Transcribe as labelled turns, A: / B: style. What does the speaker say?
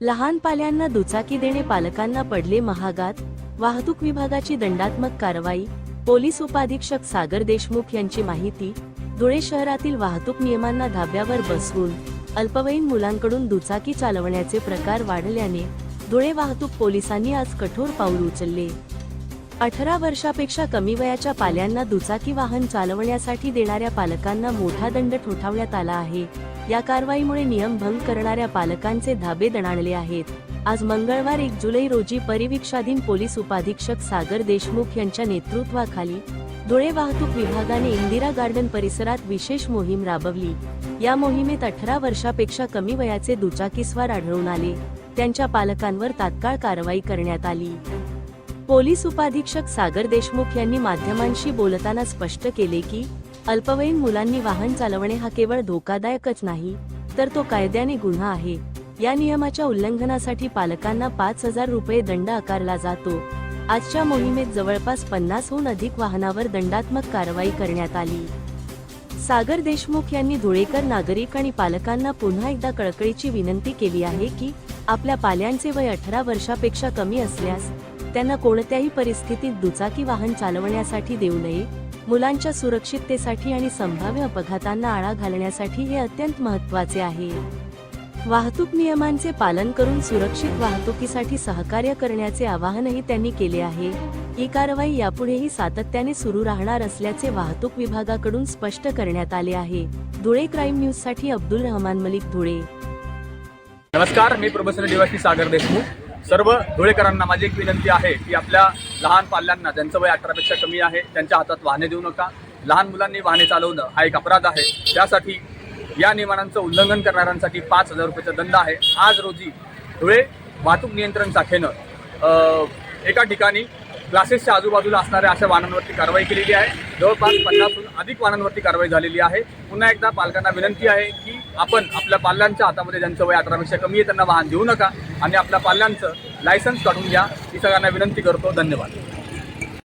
A: लहान पाल्यांना दुचाकी देणे पालकांना पडले महागात वाहतूक विभागाची दंडात्मक कारवाई पोलीस उपाधीक्षक सागर देशमुख यांची माहिती धुळे शहरातील वाहतूक नियमांना धाब्यावर बसवून अल्पवयीन मुलांकडून दुचाकी चालवण्याचे प्रकार वाढल्याने धुळे वाहतूक पोलिसांनी आज कठोर पाऊल उचलले. अठरा वर्षापेक्षा कमी वयाच्या पाल्यांना दुचाकी वाहन चालवण्यासाठी देणाऱ्या पालकांना मोठा दंड ठोठावण्यात आला आहे. या कारवाईमुळे नियम भंग करणाऱ्या पालकांचे धाबे दणाणले आहेत. आज मंगळवार एक जुलै रोजी परिवीक्षाधीन पोलीस उपाधीक्षक सागर देशमुख यांच्या नेतृत्वाखाली धुळे वाहतूक विभागाने इंदिरा गार्डन परिसरात विशेष मोहीम राबवली. या मोहिमेत अठरा वर्षापेक्षा कमी वयाचे दुचाकीस्वार आढळून आले. त्यांच्या पालकांवर तात्काळ कारवाई करण्यात आली. पोलीस उपाधीक्षक सागर देशमुख यांनी माध्यमांशी बोलताना स्पष्ट केले की अल्पवयीन मुलांनी वाहन चालवणे हा केवळ धोकादायकच नाही तर तो कायद्याने गुन्हा आहे. या नियमाच्या उल्लंघनासाठी पालकांना पाच हजार रुपये दंड आकारला जातो. आजच्या मोहिमेत जवळपास पन्नासहून अधिक वाहनावर दंडात्मक कारवाई करण्यात आली. सागर देशमुख यांनी धुळेकर नागरिक आणि पालकांना पुन्हा एकदा कळकळीची विनंती केली आहे की आपल्या पाल्यांचे वय अठरा वर्षापेक्षा कमी असल्यास त्यांना कोणत्याही परिस्थितीत दुचाकी वाहन चालवण्यासाठी देऊ नये मुलांच्या सुरक्षिततेसाठी आणि संभाव्य अपघातांना आळा घालण्यासाठी हे अत्यंत महत्त्वाचे आहे. वाहतूक नियमांचे पालन करून सुरक्षित वाहतुकीसाठी सहकार्य करण्याचे आवाहनही त्यांनी केले आहे. ही कारवाई यापुढेही सातत्याने सुरू राहणार असल्याचे वाहतूक विभागाकडून स्पष्ट करण्यात आले आहे. धुळे क्राईम न्यूजसाठी अब्दुल रहमान मलिक धुळे.
B: नमस्कार मी प्रोफेसर निवासी सागर देशमुख. सर्व धुळेकरांना माझी एक विनंती आहे की आपल्या लहान पाल्यांना ज्यांचं वय अठरापेक्षा कमी आहे त्यांच्या हातात वाहने देऊ नका. लहान मुलांनी वाहने चालवणं हा एक अपराध आहे. त्यासाठी या नियमांचं उल्लंघन करणाऱ्यांसाठी पाच हजार रुपयाचा दंड आहे. आज रोजी धुळे वाहतूक नियंत्रण शाखेनं एका ठिकाणी क्लासेसच्या आजूबाजूला असणाऱ्या अशा वाहनांवरती कारवाई केलेली आहे. जवळपास पन्नासहून अधिक वाहनांवरती कारवाई झालेली आहे. पुन्हा एकदा पालकांना विनंती आहे की आपण आपल्या पाल्यांच्या हातामध्ये ज्यांचं वय अठरापेक्षा कमी आहे त्यांना वाहन देऊ नका आणि आपल्या पाल्यांचं लायसन्स काढून घ्या. ही सगळ्यांना विनंती करतो. धन्यवाद.